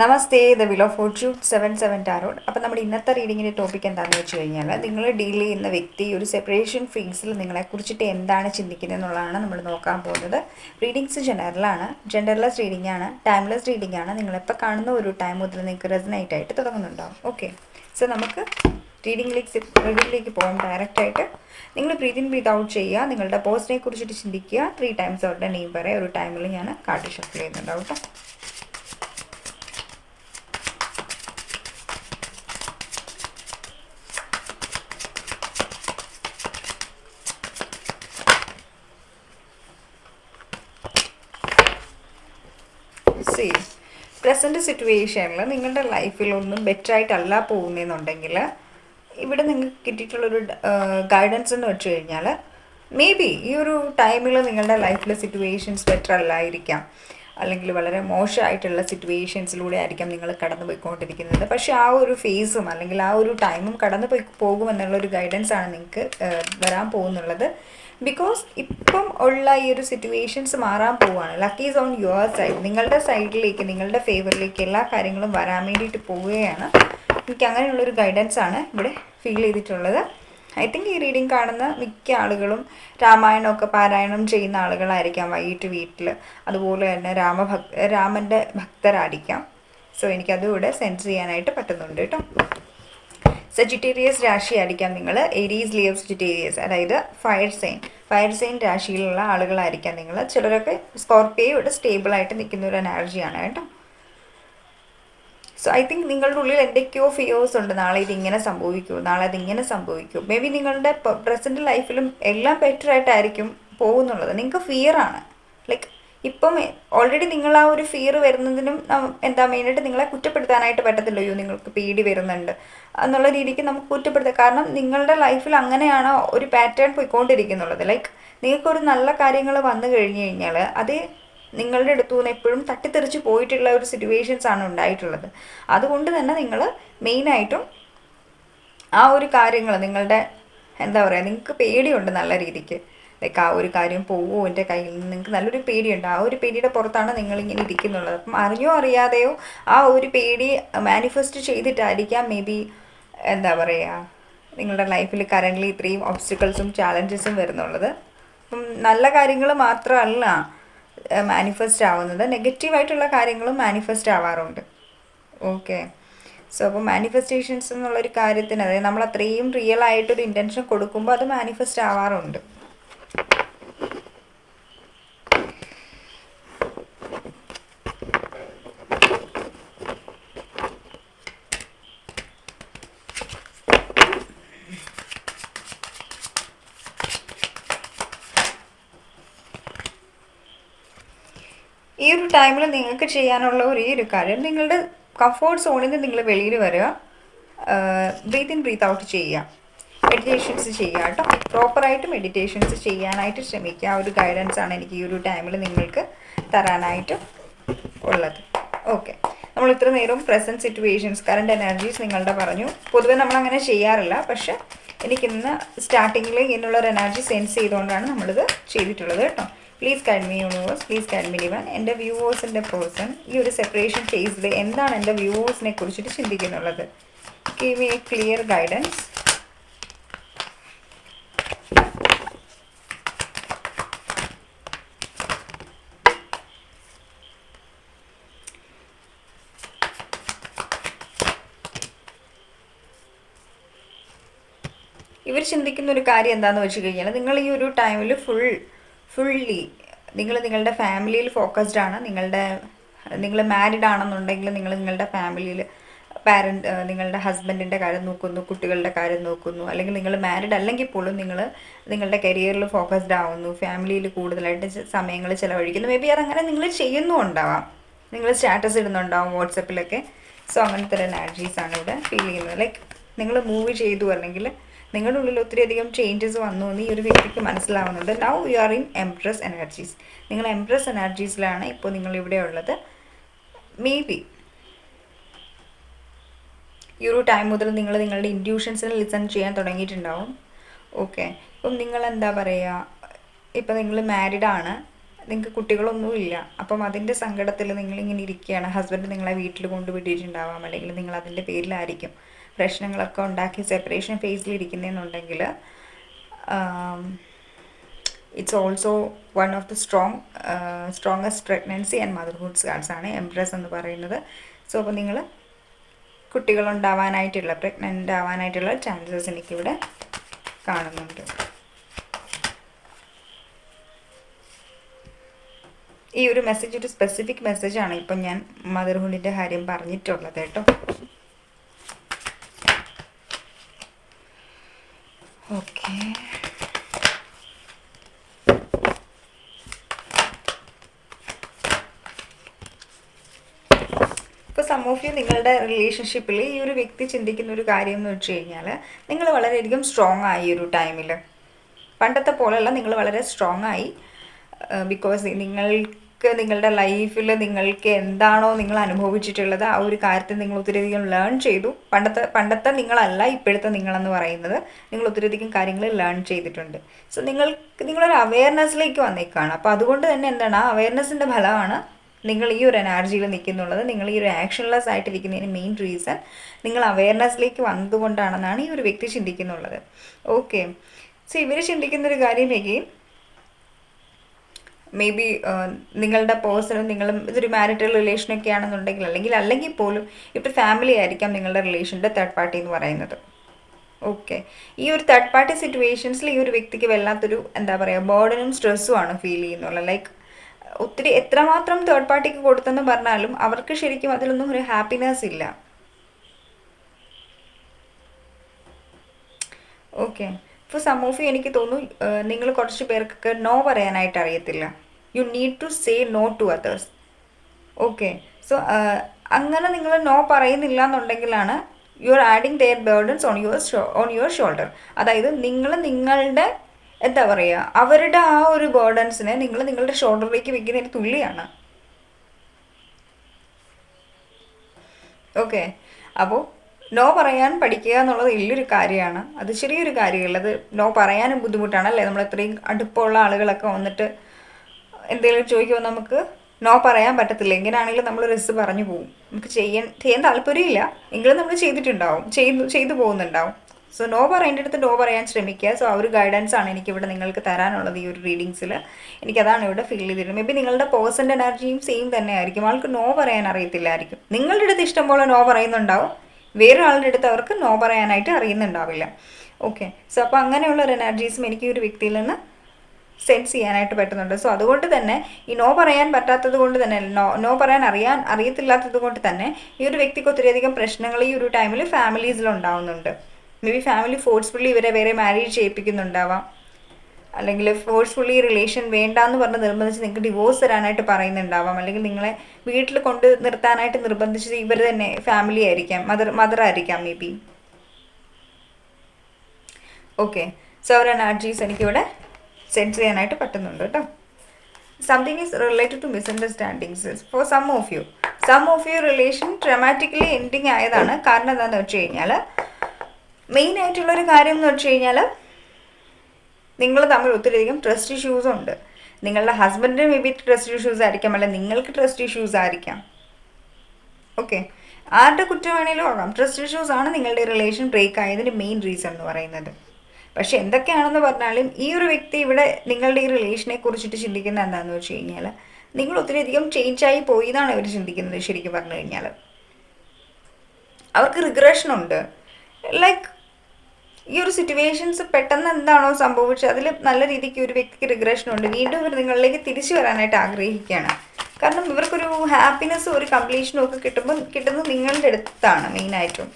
Namaste the wheel of fortune seven seven tarot അപ്പോൾ നമ്മുടെ ഇന്നത്തെ റീഡിങ്ങിന്റെ ടോപ്പിക് എന്താണെന്ന് വെച്ച് കഴിഞ്ഞാൽ നിങ്ങൾ ഡീൽ ചെയ്യുന്ന വ്യക്തി ഒരു സെപ്പറേഷൻ ഫീൽസിൽ നിങ്ങളെക്കുറിച്ചിട്ട് എന്താണ് ചിന്തിക്കുന്നത് എന്നുള്ളതാണ് നമ്മൾ നോക്കാൻ പോകുന്നത്. റീഡിങ്സ് ജനറലാണ് ജെൻഡർലെസ് റീഡിംഗ് ആണ്. ടൈംലെസ് റീഡിംഗ് ആണ്. നിങ്ങളെപ്പോൾ കാണുന്ന ഒരു ടൈം മുതൽ നിങ്ങൾക്ക് റെസനൈറ്റ് ആയിട്ട് തുടങ്ങുന്നുണ്ടാവും ഓക്കെ സോ നമുക്ക് റീഡിങ്ങിലേക്ക് റീഡിങ്ങിലേക്ക് പോകാം ഡയറക്റ്റായിട്ട് നിങ്ങൾ ബ്രീത്ത് ഇൻ ബ്രീത്ത് ഔട്ട് ചെയ്യുക. നിങ്ങളുടെ പോസ്റ്റിനെ കുറിച്ചിട്ട് ചിന്തിക്കുക. ത്രീ ടൈംസ് അവരുടെ നെയിം പറയാം. ഒരു ടൈമിൽ ഞാൻ കാർഡ് ഷഫിൾ ചെയ്യുന്നുണ്ടാവും കേട്ടോ സി പ്രസന്റ് സിറ്റുവേഷനിൽ നിങ്ങളുടെ ബെറ്റർ ആയിട്ടല്ല പോകുന്നതെന്നുണ്ടെങ്കിൽ ഇവിടെ നിങ്ങൾക്ക് കിട്ടിയിട്ടുള്ളൊരു ഗൈഡൻസ് എന്ന് വെച്ച് കഴിഞ്ഞാൽ മേ ബി ഈ ഒരു ടൈമിൽ നിങ്ങളുടെ ലൈഫിലെ സിറ്റുവേഷൻസ് ബെറ്റർ അല്ലായിരിക്കാം. അല്ലെങ്കിൽ വളരെ മോശമായിട്ടുള്ള സിറ്റുവേഷൻസിലൂടെ ആയിരിക്കാം നിങ്ങൾ കടന്നു പോയിക്കൊണ്ടിരിക്കുന്നത് പക്ഷേ ആ ഒരു ഫേസും അല്ലെങ്കിൽ ആ ഒരു ടൈമും കടന്നു പോയി പോകുമെന്നുള്ള ഒരു ഗൈഡൻസ് ആണ് നിങ്ങൾക്ക് വരാൻ പോകുന്നുള്ളത്. ബിക്കോസ് ഇപ്പം ഉള്ള ഈ ഒരു സിറ്റുവേഷൻസ് മാറാൻ പോവുകയാണ്. ലക്കീസ് ഓൺ യുവർ സൈഡ് നിങ്ങളുടെ സൈഡിലേക്ക് നിങ്ങളുടെ ഫേവറിലേക്ക് എല്ലാ കാര്യങ്ങളും വരാൻ വേണ്ടിയിട്ട് പോവുകയാണ്. എനിക്ക് അങ്ങനെയുള്ളൊരു ഗൈഡൻസ് ആണ് ഇവിടെ ഫീൽ ചെയ്തിട്ടുള്ളത്. ഐ തിങ്ക് ഈ റീഡിങ് കാണുന്ന മിക്ക ആളുകളും രാമായണമൊക്കെ പാരായണം ചെയ്യുന്ന ആളുകളായിരിക്കാം വൈകിട്ട് വീട്ടിൽ അതുപോലെ തന്നെ രാമഭക് രാമന്റെ ഭക്തരായിരിക്കാം. സോ എനിക്കതും ഇവിടെ സെൻസ് ചെയ്യാനായിട്ട് പറ്റുന്നുണ്ട് കേട്ടോ. സെജിറ്റേറിയസ് രാശിയായിരിക്കാം നിങ്ങൾ എരീസ് ലിയോ സെജിറ്റേറിയസ് അതായത് ഫയർ സൈൻ ഫയർ സൈൻ രാശിയിലുള്ള ആളുകളായിരിക്കാം നിങ്ങൾ ചിലരൊക്കെ സ്കോർപ്പിയോ ഇവിടെ സ്റ്റേബിളായിട്ട് നിൽക്കുന്ന ഒരു എനർജിയാണ് കേട്ടോ. സോ ഐ തിങ്ക് നിങ്ങളുടെ ഉള്ളിൽ എന്തൊക്കെയോ ഫിയേഴ്സ് ഉണ്ട്. നാളെ ഇതിങ്ങനെ സംഭവിക്കൂ. നാളെ അതിങ്ങനെ സംഭവിക്കൂ. മേ ബി നിങ്ങളുടെ പ്രസന്റ് ലൈഫിലും എല്ലാം ബെറ്റർ ആയിട്ടായിരിക്കും പോകുന്നുള്ളത്. നിങ്ങൾക്ക് ഫിയറാണ് ലൈക്ക് ഇപ്പം ഓൾറെഡി നിങ്ങൾ ആ ഒരു ഫിയർ വരുന്നതിനും എന്താ മെയിനായിട്ട് നിങ്ങളെ കുറ്റപ്പെടുത്താനായിട്ട് പറ്റത്തില്ല അയ്യോ നിങ്ങൾക്ക് പേടി വരുന്നുണ്ട്. എന്നുള്ള രീതിക്ക് നമുക്ക് കുറ്റപ്പെടുത്താം. കാരണം നിങ്ങളുടെ ലൈഫിൽ അങ്ങനെയാണ് ഒരു പാറ്റേൺ പോയിക്കൊണ്ടിരിക്കുന്നുള്ളത്. ലൈക്ക് നിങ്ങൾക്കൊരു നല്ല കാര്യങ്ങൾ വന്നു കഴിഞ്ഞു കഴിഞ്ഞാൽ അത് നിങ്ങളുടെ അടുത്തു നിന്ന് എപ്പോഴും തട്ടിത്തെറിച്ച് പോയിട്ടുള്ള ഒരു സിറ്റുവേഷൻസ് ആണ് ഉണ്ടായിട്ടുള്ളത്. അതുകൊണ്ട് തന്നെ നിങ്ങൾ മെയിനായിട്ടും ആ ഒരു കാര്യങ്ങൾ നിങ്ങളുടെ എന്താ പറയുക നിങ്ങൾക്ക് പേടിയുണ്ട് നല്ല രീതിക്ക്. ലൈക്ക് ആ ഒരു കാര്യം പോവോ എന്റെ കയ്യിൽ നിന്ന് നിങ്ങൾക്ക് നല്ലൊരു പേടിയുണ്ട്. ആ ഒരു പേടിയുടെ പുറത്താണ് നിങ്ങളിങ്ങനെ ഇരിക്കുന്നുള്ളത് അപ്പം അറിഞ്ഞോ അറിയാതെയോ ആ ഒരു പേടി മാനിഫെസ്റ്റ് ചെയ്തിട്ടായിരിക്കാം മേ ബി എന്താ പറയുക നിങ്ങളുടെ ലൈഫിൽ കറന്റ്ലി ഇത്രയും ഒബ്സ്റ്റിക്കിൾസും ചാലഞ്ചസും വരുന്നുള്ളത്. അപ്പം നല്ല കാര്യങ്ങൾ മാത്രമല്ല മാനിഫെസ്റ്റ് ആവുന്നത്. നെഗറ്റീവായിട്ടുള്ള കാര്യങ്ങളും മാനിഫെസ്റ്റ് ആവാറുണ്ട്. ഓക്കെ സോ അപ്പോൾ മാനിഫെസ്റ്റേഷൻസ് എന്നുള്ളൊരു കാര്യത്തിന് അതായത് നമ്മൾ അത്രയും റിയൽ ആയിട്ടൊരു ഇന്റൻഷൻ കൊടുക്കുമ്പോൾ അത് മാനിഫെസ്റ്റ് ആവാറുണ്ട്. ഈ ഒരു ടൈമിൽ നിങ്ങൾക്ക് ചെയ്യാനുള്ള ഒരേ ഒരു കാര്യം നിങ്ങളുടെ കംഫോർട്ട് സോണിൽ നിന്ന് നിങ്ങൾ വെളിയിൽ വരിക. ബ്രീത്ത് ഇൻ ബ്രീത്ത് ഔട്ട് ചെയ്യുക. മെഡിറ്റേഷൻസ് ചെയ്യുക കേട്ടോ. പ്രോപ്പറായിട്ട് മെഡിറ്റേഷൻസ് ചെയ്യാനായിട്ട് ശ്രമിക്കുക. ആ ഒരു ഗൈഡൻസ് ആണ് എനിക്ക് ഈ ഒരു ടൈമിൽ നിങ്ങൾക്ക് തരാനായിട്ട് ഉള്ളത്. ഓക്കെ നമ്മൾ ഇത്ര നേരം പ്രസന്റ് സിറ്റുവേഷൻസ് കറണ്ട് എനർജീസ് നിങ്ങളുടെ പറഞ്ഞു. പൊതുവെ നമ്മൾ അങ്ങനെ ചെയ്യാറില്ല. പക്ഷേ എനിക്കിന്ന് സ്റ്റാർട്ടിങ്ങിൽ ഇങ്ങനെയുള്ളൊരു എനർജി സെൻസ് ചെയ്തുകൊണ്ടാണ് നമ്മളിത് ചെയ്തിട്ടുള്ളത് കേട്ടോ. Please guide me universe please guide me divine എന്റെ വ്യൂവേഴ്സിന്റെ പേഴ്സൺ ഈ ഒരു സെപ്പറേഷൻ ഫേസിൽ എന്താണ് എന്റെ വ്യൂവേഴ്സിനെ കുറിച്ചിട്ട് ചിന്തിക്കുന്നുള്ളത്? Give me a clear guidance ഇവർ ചിന്തിക്കുന്ന ഒരു കാര്യം എന്താണെന്ന് വെച്ച് കഴിഞ്ഞാൽ നിങ്ങൾ ഈ ഒരു ടൈമിൽ ഫുൾ ഫുള്ളി നിങ്ങൾ നിങ്ങളുടെ ഫാമിലിയിൽ ഫോക്കസ്ഡ് ആണ് നിങ്ങളുടെ നിങ്ങൾ മാരിഡ് ആണെന്നുണ്ടെങ്കിൽ നിങ്ങൾ നിങ്ങളുടെ ഫാമിലിയിൽ പാരന്റ് നിങ്ങളുടെ ഹസ്ബൻഡിന്റെ കാര്യം നോക്കുന്നു കുട്ടികളുടെ കാര്യം നോക്കുന്നു അല്ലെങ്കിൽ നിങ്ങൾ മാരിഡ് അല്ലെങ്കിൽ പോലും നിങ്ങൾ നിങ്ങളുടെ കരിയറിൽ ഫോക്കസ്ഡ് ആവുന്നു ഫാമിലിയിൽ കൂടുതലായിട്ട് സമയങ്ങൾ ചിലവഴിക്കുന്നു. മേ ബി അതങ്ങനെ നിങ്ങൾ ചെയ്യുന്നുണ്ടാവാം. നിങ്ങൾ സ്റ്റാറ്റസ് ഇടുന്നുണ്ടാവും വാട്സപ്പിലൊക്കെ സോ അങ്ങനത്തെ ഒരു എനർജീസ് ആണ് ഇവിടെ ഫീൽ ചെയ്യുന്നത്. ലൈക്ക് നിങ്ങൾ മൂവ് ചെയ്തു അല്ലെങ്കിൽ നിങ്ങളുടെ ഉള്ളിൽ ഒത്തിരി അധികം ചേഞ്ചസ് വന്നു എന്ന് ഈ ഒരു വ്യക്തിക്ക് മനസ്സിലാവുന്നുണ്ട്. Now you are in empress energies നിങ്ങൾ എംപ്രസ് എനർജീസിലാണ് ഇപ്പോൾ നിങ്ങൾ ഇവിടെ ഉള്ളത്. മേ ബി ഈ ഒരു ടൈം മുതൽ നിങ്ങൾ നിങ്ങളുടെ ഇൻഡ്യൂഷൻസിന് ലിസൺ ചെയ്യാൻ തുടങ്ങിയിട്ടുണ്ടാവും. ഓക്കെ ഇപ്പം നിങ്ങൾ എന്താ പറയുക? ഇപ്പം നിങ്ങൾ മാരിഡ് ആണ്. നിങ്ങൾക്ക് കുട്ടികളൊന്നുമില്ല അപ്പം അതിന്റെ സങ്കടത്തിൽ നിങ്ങളിങ്ങനെ ഇരിക്കുകയാണ്. ഹസ്ബൻഡ് നിങ്ങളെ വീട്ടിൽ കൊണ്ടുവിട്ടിട്ടുണ്ടാവാം. അല്ലെങ്കിൽ നിങ്ങൾ അതിന്റെ പേരിലായിരിക്കും. പ്രശ്നങ്ങളൊക്കെ ഉണ്ടാക്കി സെപ്പറേഷൻ ഫേസിൽ ഇരിക്കുന്നതെന്നുണ്ടെങ്കിൽ it's also one of the strong strongest pregnancy and motherhoods cards ആണ് എംപ്രസ് എന്ന് പറയുന്നത്. സോ അപ്പോൾ നിങ്ങൾ കുട്ടികളുണ്ടാവാനായിട്ടുള്ള പ്രഗ്നന്റ് ആവാനായിട്ടുള്ള ചാൻസസ് എനിക്കിവിടെ കാണുന്നുണ്ട്. ഈ ഒരു മെസ്സേജ് ഒരു സ്പെസിഫിക് മെസ്സേജാണ് ഇപ്പം ഞാൻ മദർഹുഡിന്റെ കാര്യം പറഞ്ഞിട്ടുള്ളത് കേട്ടോ ഓക്കെ ഇപ്പോൾ സം ഓഫ് യു നിങ്ങളുടെ റിലേഷൻഷിപ്പിൽ ഈ ഒരു വ്യക്തി ചിന്തിക്കുന്ന ഒരു കാര്യം എന്ന് വെച്ച് കഴിഞ്ഞാൽ നിങ്ങൾ വളരെയധികം സ്ട്രോങ് ആയി ഒരു ടൈമിൽ പണ്ടത്തെ പോലെയല്ല നിങ്ങൾ വളരെ സ്ട്രോങ് ആയി. ബിക്കോസ് നിങ്ങൾക്ക് നിങ്ങളുടെ ലൈഫിൽ നിങ്ങൾക്ക് എന്താണോ നിങ്ങൾ അനുഭവിച്ചിട്ടുള്ളത് ആ ഒരു കാര്യത്തിൽ നിങ്ങൾ ഒത്തിരിയധികം ലേൺ ചെയ്തു. പണ്ടത്തെ പണ്ടത്തെ നിങ്ങളല്ല ഇപ്പോഴത്തെ നിങ്ങളെന്ന് പറയുന്നത് നിങ്ങൾ ഒത്തിരിയധികം കാര്യങ്ങൾ ലേൺ ചെയ്തിട്ടുണ്ട്. സോ നിങ്ങൾക്ക് നിങ്ങളൊരു അവയർനെസ്സിലേക്ക് വന്നേക്കാണ്. അപ്പോൾ അതുകൊണ്ട് തന്നെ എന്താണ് ആ അവയർനെസ്സിന്റെ ഫലമാണ് നിങ്ങൾ ഈ ഒരു എനർജിയിൽ നിൽക്കുന്നുള്ളത് നിങ്ങൾ ഈ ഒരു ആക്ഷൻലെസ് ആയിട്ട് ഇരിക്കുന്നതിന് മെയിൻ റീസൺ നിങ്ങൾ അവയർനെസ്സിലേക്ക് വന്നതുകൊണ്ടാണെന്നാണ് ഈ ഒരു വ്യക്തി ചിന്തിക്കുന്നുള്ളത്. ഓക്കെ സോ ഇവർ ചിന്തിക്കുന്ന ഒരു കാര്യം എഗെയിൻ മേ ബി നിങ്ങളുടെ പേഴ്സണും നിങ്ങളും ഇതൊരു മാരിറ്റൽ റിലേഷനൊക്കെ ആണെന്നുണ്ടെങ്കിൽ അല്ലെങ്കിൽ അല്ലെങ്കിൽ പോലും ഇപ്പോൾ ഫാമിലി ആയിരിക്കാം നിങ്ങളുടെ റിലേഷന്റെ തേർഡ് പാർട്ടി എന്ന് പറയുന്നത്. ഓക്കെ ഈ ഒരു തേർഡ് പാർട്ടി സിറ്റുവേഷൻസിൽ ഈ ഒരു വ്യക്തിക്ക് വല്ലാത്തൊരു എന്താ പറയുക ബോർഡനും സ്ട്രെസ്സും ആണ് ഫീൽ ചെയ്യുന്നുള്ളത്. ലൈക്ക് ഒത്തിരി എത്രമാത്രം തേർഡ് പാർട്ടിക്ക് കൊടുത്തെന്ന് പറഞ്ഞാലും അവർക്ക് ശരിക്കും അതിലൊന്നും ഒരു ഹാപ്പിനെസ് ഇല്ല. ഓക്കെ ഇപ്പോൾ സമൂഫി എനിക്ക് തോന്നുന്നു നിങ്ങൾ കുറച്ച് പേർക്കൊക്കെ നോ പറയാനായിട്ട് അറിയത്തില്ല. You need to say no to others okay so അങ്ങനെ നിങ്ങൾ നോ പറയുന്നില്ല എന്നുണ്ടെങ്കിലാണ് you are adding their burdens on your on your shoulder അതായത് നിങ്ങൾ നിങ്ങളുടെ എന്താ പറയുക അവരുടെ ആ ഒരു ബേർഡൻസിനെ നിങ്ങൾ നിങ്ങളുടെ ഷോൾഡറിലേക്ക് വെക്കുന്നതിന് തുല്യമാണ് ഓക്കെ അപ്പോൾ നോ പറയാൻ പഠിക്കുക എന്നുള്ളത് വലിയൊരു കാര്യമാണ്. അത് ചെറിയൊരു കാര്യമല്ല അത് നോ പറയാനും ബുദ്ധിമുട്ടാണ് അല്ലേ? നമ്മൾ ഇത്രയും അടുപ്പമുള്ള ആളുകളൊക്കെ വന്നിട്ട് എന്തെങ്കിലും ചോദിക്കുമ്പോൾ നമുക്ക് നോ പറയാൻ പറ്റത്തില്ല. എങ്ങനെയാണെങ്കിലും നമ്മൾ റിസ് പറഞ്ഞു പോകും നമുക്ക് ചെയ്യാൻ ചെയ്യാൻ താല്പര്യമില്ല. എങ്കിലും നമ്മൾ ചെയ്തിട്ടുണ്ടാവും. ചെയ്തു ചെയ്തു പോകുന്നുണ്ടാവും. സോ നോ പറയേണ്ടടുത്ത് നോ പറയാൻ ശ്രമിക്കുക. സോ ആ ഒരു ഗൈഡൻസ് ആണ് എനിക്കിവിടെ നിങ്ങൾക്ക് തരാനുള്ളത് ഈ ഒരു റീഡിങ്സിൽ എനിക്കതാണ് ഇവിടെ ഫീൽ ചെയ്തിരുന്നത്. മേ ബി നിങ്ങളുടെ പേഴ്സന്റെ എനർജിയും സെയിം തന്നെ ആയിരിക്കും ആൾക്ക് നോ പറയാൻ അറിയത്തില്ലായിരിക്കും. നിങ്ങളുടെ അടുത്ത് ഇഷ്ടം പോലെ നോ പറയുന്നുണ്ടാവും. വേറൊരാളുടെ അടുത്ത് അവർക്ക് നോ പറയാനായിട്ട് അറിയുന്നുണ്ടാവില്ല. ഓക്കെ സോ അപ്പോൾ അങ്ങനെയുള്ള ഒരു എനർജീസും എനിക്ക് ഈ ഒരു വ്യക്തിയിൽ നിന്ന് സെൻസ് ചെയ്യാനായിട്ട് പറ്റുന്നുണ്ട്. സോ അതുകൊണ്ട് തന്നെ ഈ നോ പറയാൻ പറ്റാത്തത് കൊണ്ട് തന്നെ നോ നോ പറയാൻ അറിയാൻ അറിയത്തില്ലാത്തത് കൊണ്ട് തന്നെ ഈ ഒരു വ്യക്തിക്ക് ഒത്തിരിയധികം പ്രശ്നങ്ങൾ ഈ ഒരു ടൈമിൽ ഫാമിലീസിൽ ഉണ്ടാവുന്നുണ്ട്. മേ ബി ഫാമിലി ഫോഴ്സ്ഫുള്ളി ഇവരെ വേറെ മാരേജ് ചെയ്യിപ്പിക്കുന്നുണ്ടാവാം. അല്ലെങ്കിൽ ഫോഴ്സ്ഫുള്ളി റിലേഷൻ വേണ്ടാന്ന് പറഞ്ഞ് നിർബന്ധിച്ച് നിങ്ങൾക്ക് ഡിവോഴ്സ് തരാനായിട്ട് പറയുന്നുണ്ടാവാം. അല്ലെങ്കിൽ നിങ്ങളെ വീട്ടിൽ കൊണ്ട് നിർത്താനായിട്ട് നിർബന്ധിച്ചത് ഇവർ തന്നെ ഫാമിലി ആയിരിക്കാം. മദർ മദർ ആയിരിക്കാം മേ ബി ഓക്കെ സോ ഒരു എനർജീസ് എനിക്കിവിടെ സെൻസ് ചെയ്യാനായിട്ട് പറ്റുന്നുണ്ട് കേട്ടോ. Something is related to misunderstandings for some of you some of you relation dramatically ending ആയതാണ്. കാരണം എന്താണെന്ന് വെച്ച് കഴിഞ്ഞാൽ മെയിൻ ആയിട്ടുള്ളൊരു കാര്യം എന്ന് വെച്ച് കഴിഞ്ഞാൽ നിങ്ങൾ തമ്മിൽ ഒത്തിരിയധികം ട്രസ്റ്റ് ഇഷ്യൂസ് ഉണ്ട്. നിങ്ങളുടെ ഹസ്ബൻഡിന് മേ ബി ട്രസ്റ്റ് ഇഷ്യൂസ് ആയിരിക്കാം അല്ല നിങ്ങൾക്ക് ട്രസ്റ്റ് ഇഷ്യൂസ് ആയിരിക്കാം. ഓക്കെ ആരുടെ കുറ്റം വേണേലും ആകാം. ട്രസ്റ്റ് ഇഷ്യൂസ് ആണ് നിങ്ങളുടെ റിലേഷൻ ബ്രേക്ക് ആയതിന് മെയിൻ റീസൺ എന്ന് പറയുന്നത്. പക്ഷെ എന്തൊക്കെയാണെന്ന് പറഞ്ഞാലും ഈ ഒരു വ്യക്തി ഇവിടെ നിങ്ങളുടെ ഈ റിലേഷനെ കുറിച്ചിട്ട് ചിന്തിക്കുന്ന എന്താണെന്ന് വെച്ച് കഴിഞ്ഞാൽ നിങ്ങൾ ഒത്തിരിയധികം ചേഞ്ച് ആയി പോയി എന്നാണ് അവർ ചിന്തിക്കുന്നത് ശരിക്കും പറഞ്ഞു കഴിഞ്ഞാൽ അവർക്ക് റിഗ്രഷൻ ഉണ്ട്. ലൈക്ക് ഈ ഒരു സിറ്റുവേഷൻസ് പെട്ടെന്ന് എന്താണോ സംഭവിച്ചത് അതിൽ നല്ല രീതിക്ക് ഒരു വ്യക്തിക്ക് റിഗ്രഷൻ ഉണ്ട്. വീണ്ടും ഇവർ നിങ്ങളിലേക്ക് തിരിച്ചു വരാനായിട്ട് ആഗ്രഹിക്കുകയാണ്. കാരണം ഇവർക്കൊരു ഹാപ്പിനെസ്സും ഒരു കംപ്ലീഷനും ഒക്കെ കിട്ടുമ്പോൾ കിട്ടുന്നത് നിങ്ങളുടെ അടുത്താണ് മെയിനായിട്ടും.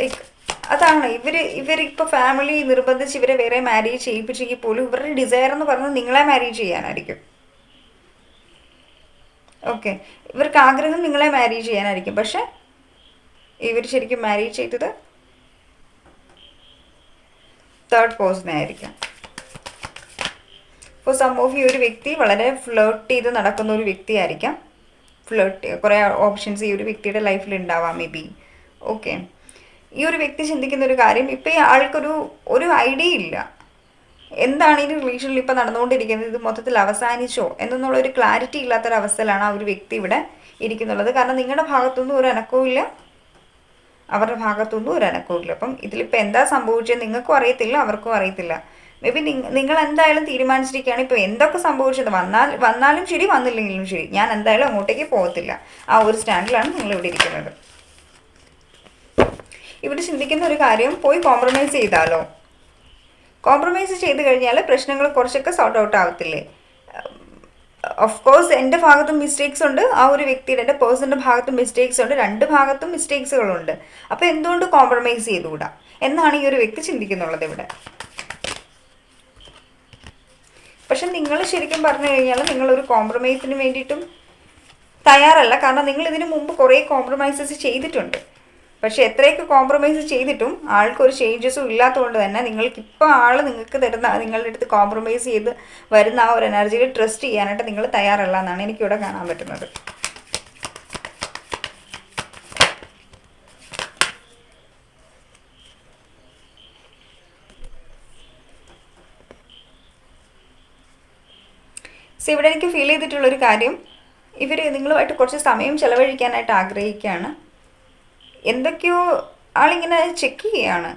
ലൈക്ക് അതാണ്. ഇവർ ഇവരിപ്പോൾ ഫാമിലി നിർബന്ധിച്ച് ഇവരെ വേറെ മാരേജ് ചെയ്യിപ്പിച്ചെങ്കിൽ പോലും ഇവരുടെ ഡിസയർ എന്ന് പറയുന്നത് നിങ്ങളെ മാരേജ് ചെയ്യാനായിരിക്കും. ഓക്കെ ഇവർക്ക് ആഗ്രഹം നിങ്ങളെ മാരേജ് ചെയ്യാനായിരിക്കും. പക്ഷെ ഇവർ ശരിക്കും മാരേജ് ചെയ്തത് തേർഡ് പേഴ്സൺ ആയിരിക്കാം. ഇപ്പോൾ സം ഈ ഒരു വ്യക്തി വളരെ ഫ്ലേർട്ട് ചെയ്ത് നടക്കുന്ന ഒരു വ്യക്തിയായിരിക്കാം ഫ്ലേർട്ട് കുറേ ഓപ്ഷൻസ് ഈ ഒരു വ്യക്തിയുടെ ലൈഫിൽ ഉണ്ടാവാം മേ ബി ഓക്കെ ഈ ഒരു വ്യക്തി ചിന്തിക്കുന്ന ഒരു കാര്യം ഇപ്പം ഈ ആൾക്കൊരു ഒരു ഐഡിയ ഇല്ല. എന്താണ് ഈ റിലേഷനിൽ ഇപ്പോൾ നടന്നുകൊണ്ടിരിക്കുന്നത്? ഇത് മൊത്തത്തിൽ അവസാനിച്ചോ? എന്നുള്ള ഒരു ക്ലാരിറ്റി ഇല്ലാത്തൊരവസ്ഥയിലാണ് ആ ഒരു വ്യക്തി ഇവിടെ ഇരിക്കുന്നുള്ളത് കാരണം നിങ്ങളുടെ ഭാഗത്തുനിന്നും ഒരു അനക്കവും ഇല്ല. അവരുടെ ഭാഗത്തുനിന്നും ഒരു അനക്കവും ഇല്ല അപ്പം ഇതിലിപ്പോൾ എന്താ സംഭവിച്ചത് നിങ്ങൾക്കും അറിയത്തില്ല അവർക്കും അറിയത്തില്ല. മേ ബി നിങ്ങൾ എന്തായാലും തീരുമാനിച്ചിരിക്കുകയാണ്. ഇപ്പോൾ എന്തൊക്കെ സംഭവിച്ചത്? വന്നാൽ വന്നാലും ശരി വന്നില്ലെങ്കിലും ശരി. ഞാൻ എന്തായാലും അങ്ങോട്ടേക്ക് പോകത്തില്ല. ആ ഒരു സ്റ്റാൻഡിലാണ് നിങ്ങൾ ഇവിടെ ഇരിക്കുന്നത്. ഇവിടെ ചിന്തിക്കുന്ന ഒരു കാര്യം പോയി കോംപ്രമൈസ് ചെയ്താലോ? കോംപ്രമൈസ് ചെയ്ത് കഴിഞ്ഞാൽ പ്രശ്നങ്ങൾ കുറച്ചൊക്കെ സോർട്ട് ഔട്ട് ആവത്തില്ലേ? ഓഫ് കോഴ്സ് എന്റെ ഭാഗത്തും മിസ്റ്റേക്സ് ഉണ്ട്. ആ ഒരു വ്യക്തിയുടെ എന്റെ പേഴ്സണിന്റെ ഭാഗത്തും മിസ്റ്റേക്സ് ഉണ്ട്. രണ്ട് ഭാഗത്തും മിസ്റ്റേക്സുകളുണ്ട് അപ്പോൾ എന്തുകൊണ്ട് കോംപ്രമൈസ് ചെയ്തുകൂടാ? എന്നാണ് ഈ ഒരു വ്യക്തി ചിന്തിക്കുന്നുള്ളത് ഇവിടെ. പക്ഷെ നിങ്ങൾ ശരിക്കും പറഞ്ഞു കഴിഞ്ഞാൽ നിങ്ങളൊരു കോംപ്രമൈസിന് വേണ്ടിയിട്ടും തയ്യാറല്ല. കാരണം നിങ്ങൾ ഇതിനു മുമ്പ് കുറേ കോംപ്രമൈസസ് ചെയ്തിട്ടുണ്ട്. പക്ഷെ എത്രയൊക്കെ കോംപ്രമൈസ് ചെയ്തിട്ടും ആൾക്കൊരു ചേഞ്ചസും ഇല്ലാത്തതുകൊണ്ട് തന്നെ നിങ്ങൾക്ക് ഇപ്പോൾ ആൾ നിങ്ങൾക്ക് തരുന്ന നിങ്ങളുടെ അടുത്ത് കോംപ്രമൈസ് ചെയ്ത് വരുന്ന ആ ഒരു എനർജിയിൽ ട്രസ്റ്റ് ചെയ്യാനായിട്ട് നിങ്ങൾ തയ്യാറല്ല എന്നാണ് എനിക്കിവിടെ കാണാൻ പറ്റുന്നത്. സോ ഇവിടെ എനിക്ക് ഫീൽ ചെയ്തിട്ടുള്ളൊരു കാര്യം ഇവർ നിങ്ങളുമായിട്ട് കുറച്ച് സമയം ചിലവഴിക്കാനായിട്ട് ആഗ്രഹിക്കുകയാണ്. എന്തൊക്കെയോ ആളിങ്ങനെ ചെക്ക് ചെയ്യുകയാണ്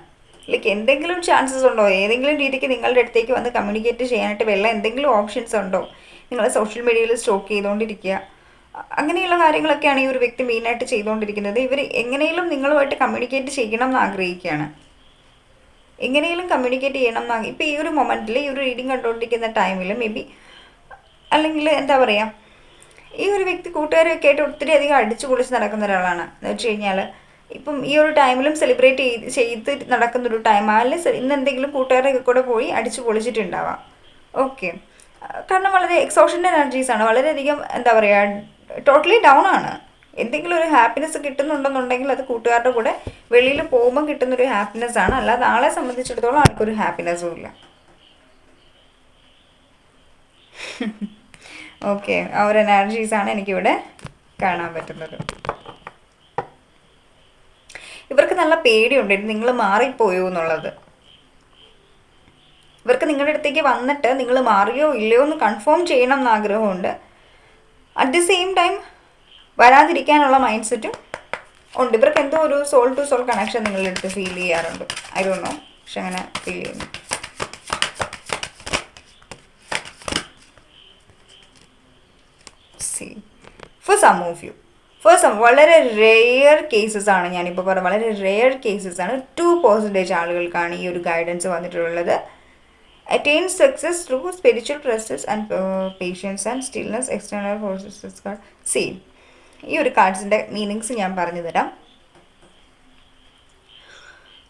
ലൈക്ക് എന്തെങ്കിലും ചാൻസസ് ഉണ്ടോ? ഏതെങ്കിലും രീതിക്ക് നിങ്ങളുടെ അടുത്തേക്ക് വന്ന് കമ്മ്യൂണിക്കേറ്റ് ചെയ്യാനായിട്ട് വല്ല എന്തെങ്കിലും ഓപ്ഷൻസ് ഉണ്ടോ? നിങ്ങൾ സോഷ്യൽ മീഡിയയിൽ സ്റ്റോക്ക് ചെയ്തുകൊണ്ടിരിക്കുക അങ്ങനെയുള്ള കാര്യങ്ങളൊക്കെയാണ് ഈ ഒരു വ്യക്തി മെയിനായിട്ട് ചെയ്തുകൊണ്ടിരിക്കുന്നത് ഇവർ എങ്ങനെയും നിങ്ങളുമായിട്ട് കമ്മ്യൂണിക്കേറ്റ് ചെയ്യണം എന്ന് ആഗ്രഹിക്കുകയാണ് എങ്ങനെയും കമ്മ്യൂണിക്കേറ്റ് ചെയ്യണം എന്ന് ഇപ്പം ഈ ഒരു മൊമെന്റിൽ ഈ ഒരു റീഡിങ് കണ്ടുകൊണ്ടിരിക്കുന്ന ടൈമിൽ മേ ബി അല്ലെങ്കിൽ എന്താ പറയുക ഈ ഒരു വ്യക്തി കൂട്ടുകാരൊക്കെ ആയിട്ട് ഒത്തിരി അധികം അടിച്ചു പൊളിച്ച് നടക്കുന്ന ഒരാളാണ്. എന്ന് വെച്ച് കഴിഞ്ഞാൽ ഇപ്പം ഈ ഒരു ടൈമിലും സെലിബ്രേറ്റ് ചെയ്ത് ചെയ്ത് നടക്കുന്നൊരു ടൈം അല്ലെങ്കിൽ ഇന്ന് എന്തെങ്കിലും കൂട്ടുകാരൊക്കെ കൂടെ പോയി അടിച്ചു പൊളിച്ചിട്ടുണ്ടാവാം. ഓക്കെ കാരണം വളരെ എക്സോഷന്റെ എനർജീസാണ് വളരെയധികം എന്താ പറയുക ടോട്ടലി ഡൗൺ ആണ്. എന്തെങ്കിലും ഒരു ഹാപ്പിനെസ് കിട്ടുന്നുണ്ടെന്നുണ്ടെങ്കിൽ അത് കൂട്ടുകാരുടെ കൂടെ വെളിയിൽ പോകുമ്പോൾ കിട്ടുന്നൊരു ഹാപ്പിനെസ് ആണ്. അല്ലാതെ ആളെ സംബന്ധിച്ചിടത്തോളം ആൾക്കൊരു ഹാപ്പിനെസ്സും ഇല്ല. ഓക്കെ ആ ഒരു എനർജീസാണ് എനിക്കിവിടെ കാണാൻ പറ്റുന്നത് ഇവർക്ക് നല്ല പേടിയുണ്ട്. നിങ്ങൾ മാറിപ്പോയോ എന്നുള്ളത്. ഇവർക്ക് നിങ്ങളുടെ അടുത്തേക്ക് വന്നിട്ട് നിങ്ങൾ മാറിയോ ഇല്ലയോ എന്ന് കൺഫേം ചെയ്യണം എന്ന് ആഗ്രഹമുണ്ട്. അറ്റ് ദി സെയിം ടൈം വരാതിരിക്കാനുള്ള മൈൻഡ് സെറ്റും ഉണ്ട്. ഇവർക്ക് എന്തോ ഒരു സോൾ ടു സോൾ കണക്ഷൻ നിങ്ങളുടെ അടുത്ത് ഫീൽ ചെയ്യാറുണ്ട്. ഐ ഡോ നോ പക്ഷെ അങ്ങനെ ഫീൽ ചെയ്യുന്നു. See for some of you some വളരെ റെയർ കേസസ് ആണ് ഞാനിപ്പോൾ പറഞ്ഞ വളരെ റെയർ കേസസ് ആണ് ടു പെർസെന്റേജ് ആളുകൾക്കാണ് ഈ ഒരു ഗൈഡൻസ് വന്നിട്ടുള്ളത്. Attain success through spiritual process and patience and stillness external forces card see ഈ ഒരു കാർഡ്സിന്റെ മീനിങ്സ് ഞാൻ പറഞ്ഞു തരാം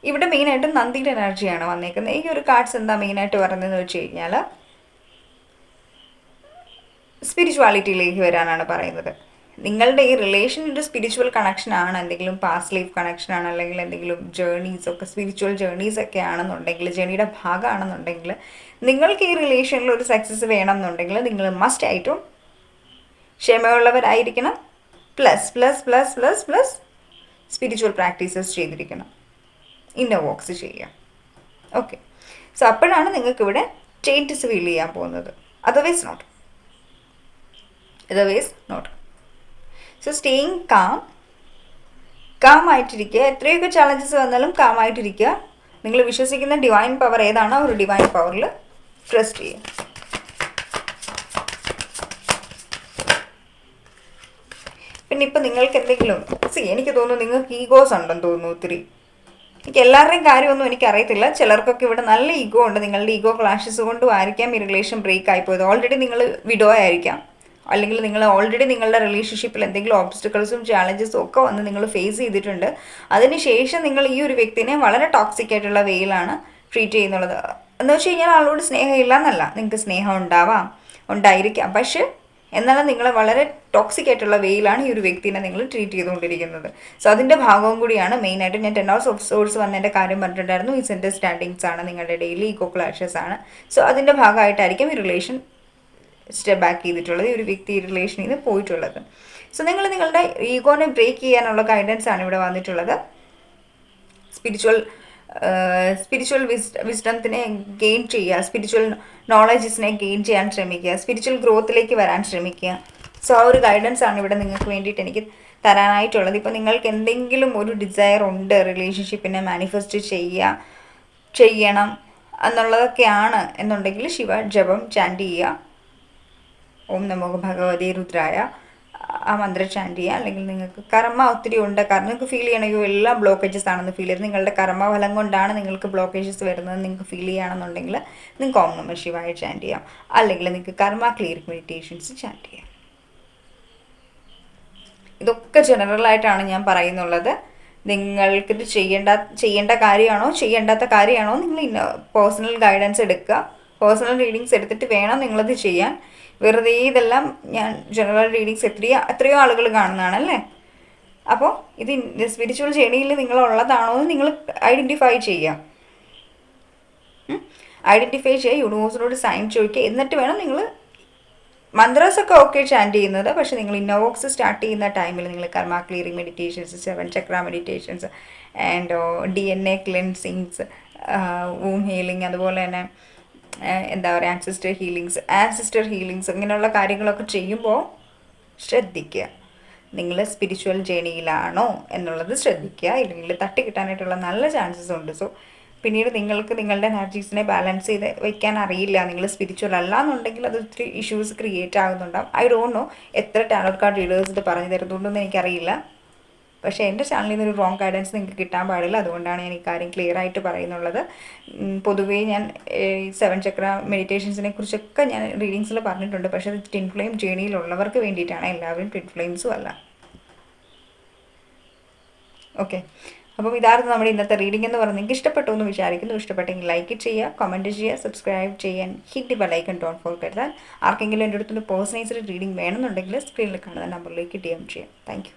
ഇവിടെ മെയിനായിട്ട് നന്ദിയുടെ എനർജിയാണ് വന്നേക്കുന്നത്. ഈ ഒരു കാർഡ്സ് എന്താ മെയിനായിട്ട് പറയുന്നതെന്ന് വെച്ച് കഴിഞ്ഞാൽ സ്പിരിച്വാലിറ്റിയിലേക്ക് വരാനാണ് പറയുന്നത്. നിങ്ങളുടെ ഈ റിലേഷൻ ഒരു സ്പിരിച്വൽ കണക്ഷൻ ആണ് എന്തെങ്കിലും പാസ്റ്റ് ലൈഫ് കണക്ഷൻ ആണ് അല്ലെങ്കിൽ എന്തെങ്കിലും ജേർണീസ് ഒക്കെ സ്പിരിച്വൽ ജേർണീസ് ഒക്കെ ആണെന്നുണ്ടെങ്കിൽ ജേണിയുടെ ഭാഗമാണെന്നുണ്ടെങ്കിൽ നിങ്ങൾക്ക് ഈ റിലേഷനിൽ ഒരു സക്സസ് വേണം എന്നുണ്ടെങ്കിൽ നിങ്ങൾ മസ്റ്റ് ആയിട്ടും ക്ഷമയുള്ളവരായിരിക്കണം. Plus plus plus plus plus spiritual practices ചെയ്തിരിക്കണം. ഇന്നർ വോക്സ് ചെയ്യുക. ഓക്കെ സോ അപ്പോഴാണ് നിങ്ങൾക്ക് ഇവിടെ ചേഞ്ചസ് ഫീൽ ചെയ്യാൻ പോകുന്നത്. Otherwise not otherwise not so staying calm calm ആയിട്ടിരിക്കുക. എത്രയൊക്കെ ചാലഞ്ചസ് വന്നാലും കാം ആയിട്ടിരിക്കുക. നിങ്ങൾ വിശ്വസിക്കുന്ന ഡിവൈൻ പവർ ഏതാണോ? ഒരു ഡിവൈൻ പവറിൽ ട്രസ്റ്റ് ചെയ്യുക. പിന്നെ ഇപ്പം നിങ്ങൾക്ക് എന്തെങ്കിലും സി എനിക്ക് തോന്നുന്നു നിങ്ങൾക്ക് ഈഗോസ് ഉണ്ടെന്ന് തോന്നുന്നു ഒത്തിരി. എനിക്ക് എല്ലാവരുടെയും കാര്യമൊന്നും എനിക്കറിയത്തില്ല. ചിലർക്കൊക്കെ ഇവിടെ നല്ല ഈഗോ ഉണ്ട്. നിങ്ങളുടെ ഈഗോ ക്ലാഷസ് കൊണ്ടും ആയിരിക്കാം. ഈ റിലേഷൻ ബ്രേക്ക് ആയിപ്പോയത് ഓൾറെഡി നിങ്ങൾ വിഡോ ആയിരിക്കാം. അല്ലെങ്കിൽ നിങ്ങൾ ഓൾറെഡി നിങ്ങളുടെ റിലേഷൻഷിപ്പിൽ എന്തെങ്കിലും ഓബ്സ്റ്റക്കിൾസും ചാലഞ്ചസും ഒക്കെ വന്ന് നിങ്ങൾ ഫേസ് ചെയ്തിട്ടുണ്ട്. അതിനുശേഷം നിങ്ങൾ ഈ ഒരു വ്യക്തിനെ വളരെ ടോക്സിക് ആയിട്ടുള്ള വെയിലാണ് ട്രീറ്റ് ചെയ്യുന്നുള്ളത്. എന്ന് വെച്ച് കഴിഞ്ഞാൽ ആളോട് സ്നേഹമില്ല എന്നല്ല നിങ്ങൾക്ക് സ്നേഹം ഉണ്ടാവാം ഉണ്ടായിരിക്കാം. പക്ഷേ എന്നാലും നിങ്ങളെ വളരെ ടോക്സിക് ആയിട്ടുള്ള വെയിലാണ് ഈ ഒരു വ്യക്തിനെ നിങ്ങൾ ട്രീറ്റ് ചെയ്തുകൊണ്ടിരിക്കുന്നത്. സോ അതിന്റെ ഭാഗവും കൂടിയാണ് മെയിനായിട്ട് ഞാൻ ടെൻ ഹവേഴ്സ് ഓഫ് സോഴ്സ് വന്നതിന്റെ കാര്യം പറഞ്ഞിട്ടുണ്ടായിരുന്നു. സെന്റർ സ്റ്റാൻഡിങ്സ് ആണ് നിങ്ങളുടെ ഡെയിലി ഈക്കോ ക്ലാഷസ് ആണ്. സോ അതിന്റെ ഭാഗമായിട്ടായിരിക്കും ഈ റിലേഷൻ സ്റ്റെപ്പ് ബാക്ക് ചെയ്തിട്ടുള്ളത് ഈ ഒരു വ്യക്തി റിലേഷനിൽ നിന്ന് പോയിട്ടുള്ളത്. സോ നിങ്ങൾ നിങ്ങളുടെ ഈഗോനെ ബ്രേക്ക് ചെയ്യാനുള്ള ഗൈഡൻസ് ആണ് ഇവിടെ വന്നിട്ടുള്ളത്. സ്പിരിച്വൽ സ്പിരിച്വൽ വിസ് വിസ്ഡത്തിനെ ഗെയിൻ ചെയ്യുക സ്പിരിച്വൽ നോളജസിനെ ഗെയിൻ ചെയ്യാൻ ശ്രമിക്കുക സ്പിരിച്വൽ ഗ്രോത്തിലേക്ക് വരാൻ ശ്രമിക്കുക. സോ ആ ഒരു ഗൈഡൻസ് ആണ് ഇവിടെ നിങ്ങൾക്ക് വേണ്ടിയിട്ട് എനിക്ക് തരാനായിട്ടുള്ളത്. ഇപ്പോൾ നിങ്ങൾക്ക് എന്തെങ്കിലും ഒരു ഡിസയർ ഉണ്ട് റിലേഷൻഷിപ്പിനെ മാനിഫെസ്റ്റ് ചെയ്യുക ചെയ്യണം എന്നുള്ളതൊക്കെയാണ് എന്നുണ്ടെങ്കിൽ ശിവ ജപം ചാൻഡ് ചെയ്യുക. ഓം നമോ ഭഗവതി രുദ്രായ. ആ മന്ത്രം ചാൻഡ് ചെയ്യുക. അല്ലെങ്കിൽ നിങ്ങൾക്ക് കർമ്മ ഒത്തിരി ഉണ്ട്. കാരണം നിങ്ങൾക്ക് ഫീൽ ചെയ്യണമെങ്കിൽ എല്ലാം ബ്ലോക്കേജസ് ആണെന്ന് ഫീൽ ചെയ്ത് നിങ്ങളുടെ കർമ്മഫലം കൊണ്ടാണ് നിങ്ങൾക്ക് ബ്ലോക്കേജസ് വരുന്നത് നിങ്ങൾക്ക് ഫീൽ ചെയ്യുകയാണെന്നുണ്ടെങ്കിൽ നിങ്ങൾക്ക് ഓം നമ ശിവായ ചാൻഡ് ചെയ്യാം. അല്ലെങ്കിൽ നിങ്ങൾക്ക് കർമ്മ ക്ലിയർ മെഡിറ്റേഷൻസ് ചാൻഡ് ചെയ്യാം. ഇതൊക്കെ ജനറലായിട്ടാണ് ഞാൻ പറയുന്നുള്ളത്. നിങ്ങൾക്കിത് ചെയ്യേണ്ട ചെയ്യേണ്ട കാര്യമാണോ? ചെയ്യേണ്ടാത്ത കാര്യമാണോ? നിങ്ങൾ പേഴ്സണൽ ഗൈഡൻസ് എടുക്കുക. പേഴ്സണൽ റീഡിങ്സ് എടുത്തിട്ട് വേണം നിങ്ങളത് ചെയ്യാൻ. വെറുതെ ഇതെല്ലാം ഞാൻ ജനറൽ റീഡിങ്സ് എത്രയോ എത്രയോ ആളുകൾ കാണുന്നതാണ് അല്ലേ അപ്പോൾ ഇത് സ്പിരിച്വൽ ജേണിയിൽ നിങ്ങളുള്ളതാണോ എന്ന് നിങ്ങൾ ഐഡന്റിഫൈ ചെയ്യാം. ഐഡന്റിഫൈ ചെയ്യുക യൂണിവേഴ്സിനോട് സൈൻ ചോദിക്കുക. എന്നിട്ട് വേണം നിങ്ങൾ മന്ത്രസൊക്കെ ഓക്കെ ചാൻഡ് ചെയ്യുന്നത്. പക്ഷേ നിങ്ങൾ ഇന്നോവോക്സ് സ്റ്റാർട്ട് ചെയ്യുന്ന ടൈമിൽ നിങ്ങൾ karma clearing meditations seven chakra meditations and D N A cleansings womb healing അതുപോലെ തന്നെ എന്താ പറയുക ആൻസിസ്റ്റർ ഹീലിങ്സ് ആൻസിസ്റ്റർ ഹീലിങ്സ് ഇങ്ങനെയുള്ള കാര്യങ്ങളൊക്കെ ചെയ്യുമ്പോൾ ശ്രദ്ധിക്കുക. നിങ്ങൾ സ്പിരിച്വൽ ജേണിയിലാണോ എന്നുള്ളത് ശ്രദ്ധിക്കുക. ഇല്ലെങ്കിൽ തട്ടി കിട്ടാനായിട്ടുള്ള നല്ല ചാൻസസ് ഉണ്ട്. സോ പിന്നീട് നിങ്ങൾക്ക് നിങ്ങളുടെ എനർജീസിനെ ബാലൻസ് ചെയ്ത് വെക്കാൻ അറിയില്ല. നിങ്ങൾ സ്പിരിച്വൽ അല്ല എന്നുണ്ടെങ്കിൽ അത് ഒത്തിരി ഇഷ്യൂസ് ക്രിയേറ്റ് ആകുന്നുണ്ടാവും. ഐ ഡോണ്ട് നോ എത്ര ടാലറ്റ് കാർഡ് റീഡേഴ്സ് ഇത് പറഞ്ഞു തരുന്നുണ്ടെന്ന് എനിക്കറിയില്ല. പക്ഷേ എന്റെ ചാനലിൽ നിന്നൊരു റോങ് ഗൈഡൻസ് നിങ്ങൾക്ക് കിട്ടാൻ പാടില്ല. അതുകൊണ്ടാണ് ഞാൻ ഈ കാര്യം ക്ലിയർ ആയിട്ട് പറയുന്നുള്ളത്. പൊതുവേ ഞാൻ സെവൻ ചക്ര മെഡിറ്റേഷൻസിനെ കുറിച്ചൊക്കെ ഞാൻ റീഡിങ്സിൽ പറഞ്ഞിട്ടുണ്ട്. പക്ഷേ അത് ട്വിൻ ഫ്ലെയിം ജേണിയിലുള്ളവർക്ക് വേണ്ടിയിട്ടാണ്. എല്ലാവരും ട്വിൻ ഫ്ലെയിംസും അല്ല. ഓക്കെ അപ്പം ഇതായിരുന്നു നമ്മുടെ ഇന്നത്തെ റീഡിംഗ് എന്ന് പറഞ്ഞ് നിങ്ങൾക്ക് ഇഷ്ടപ്പെട്ടു എന്ന് വിചാരിക്കുന്നു. ഇഷ്ടപ്പെട്ടെങ്കിൽ ലൈക്ക് ചെയ്യുക കമന്റ് ചെയ്യുക സബ്സ്ക്രൈബ് ചെയ്യാൻ ഹിറ്റ് ബെലൈക്കൺ ഡോൺ ഫോർ കരുതാൻ ആർക്കെങ്കിലും എന്റെ അടുത്തൊരു പേഴ്സണൈസ്ഡ് റീഡിംഗ് വേണമെന്നുണ്ടെങ്കിൽ സ്ക്രീനിൽ കാണുന്ന നമ്പറിലേക്ക് ഡി എം ചെയ്യാം. താങ്ക്